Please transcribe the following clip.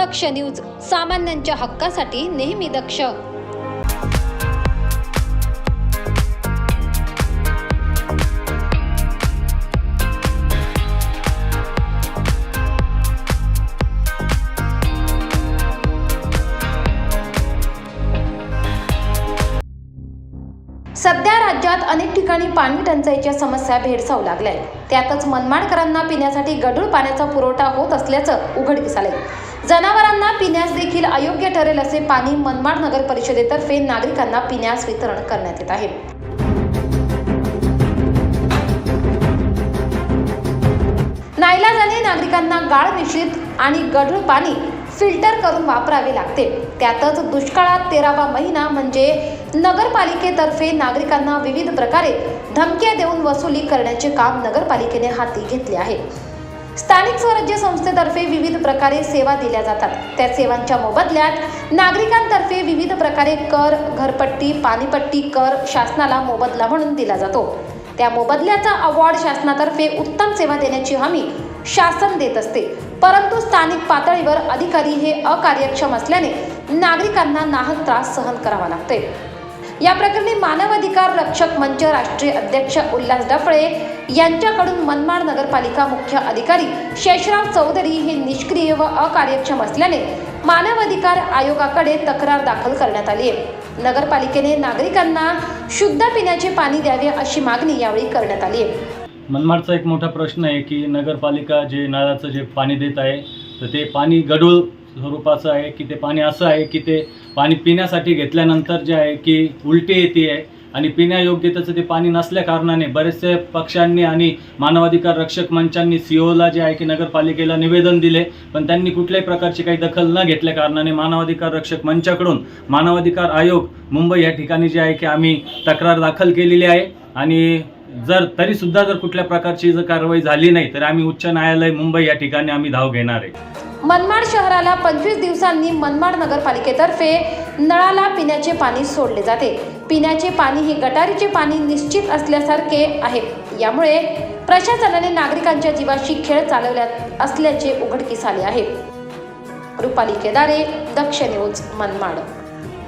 दक्ष news सामान्यांच्या हक्कासाठी नेहमी दक्ष. सध्या राज्यात अनेक ठिकाणी पाणी टंचाईच्या समस्या भेडसावू लागल्या आहेत. त्यातच मनमाडकरांना पिण्यासाठी गढूळ पाण्याचा पुरवठा होत असल्याचं उघडकीस आलंय. जनावरांना पिण्यास देखील अयोग्य ठरेल असे पाणी मनमाड नगर परिषदेतर्फे नागरिकांना पिण्यास वितरण करण्यात येत आहे. नाईलाजाने नागरिकांना गाळ मिश्रित आणि गढूळ पाणी फिल्टर करून वापरावे लागते. त्यातच दुष्काळात तेरावा महिना म्हणजे नगरपालिकेतर्फे नागरिकांना विविध प्रकारे धमक्या देऊन वसुली करण्याचे काम नगरपालिकेने हाती घेतले आहे. स्थानिक स्वराज्य संस्थेतर्फे विविध प्रकारे सेवा दिल्या जातात. त्या सेवांच्या मोबदल्यात नागरिकांतर्फे विविध प्रकारे कर घरपट्टी पाणीपट्टी कर शासनाला मोबदला म्हणून दिला जातो. त्या मोबदल्याचा अवॉर्ड शासनातर्फे उत्तम सेवा देण्याची हमी शासन देत असते. परंतु स्थानिक पातळीवर अधिकारी हे अकार्यक्षम असल्याने नागरिकांना नाहक त्रास सहन करावा लागतोय. या प्रकरणी मानवाधिकार रक्षक मंच राष्ट्रीय अध्यक्ष उल्हास डफळे यांच्याकडून मनमाड नगरपालिका मुख्य अधिकारी शेषराव चौधरी हे निष्क्रिय व अकार्यक्षम असल्याने मानवाधिकार आयोगाकडे तक्रार दाखल करण्यात आली आहे. नगरपालिकेने नागरिकांना शुद्ध पिण्याचे पाणी द्यावे अशी मागणी यावेळी करण्यात आली आहे. मनमाडचा एक मोठा प्रश्न आहे की नगरपालिका जे नळाचं जे पाणी देत आहे तर ते पाणी गडूळ स्वरूपाचं आहे की ते पाणी असं आहे की ते पाणी पिण्यासाठी घेतल्यानंतर जे आहे की उलटी येते आहे. आणि पिण्यायोग्यतेचं ते पाणी नसल्या कारणाने बरेचसे पक्षांनी आणि मानवाधिकार रक्षक मंचांनी सीओला जे आहे की नगरपालिकेला निवेदन दिले पण त्यांनी कुठल्याही प्रकारची काही दखल न घेतल्या कारणाने मानवाधिकार रक्षक मंचाकडून मानवाधिकार आयोग मुंबई या ठिकाणी जे आहे की आम्ही तक्रार दाखल केलेली आहे. आणि जर तरी सुद्धा जर कुठल्या प्रकारची जर कारवाई झाली नाही तर आम्ही उच्च न्यायालय मुंबई या ठिकाणी आम्ही धाव घेणार आहे. मनमाड शहराला पंचवीस दिवसांनी मनमाड नगरपालिकेतर्फे नळाला पिण्याचे पाणी सोडले जाते. पिण्याचे पाणी हे गटारीचे पाणी निश्चित असल्यासारखे आहे. यामुळे प्रशासनाने नागरिकांच्या जीवाशी खेळ चालवल्या असल्याचे उघडकीस आले आहे. रुपाली केदारे दक्ष न्यूज मनमाड.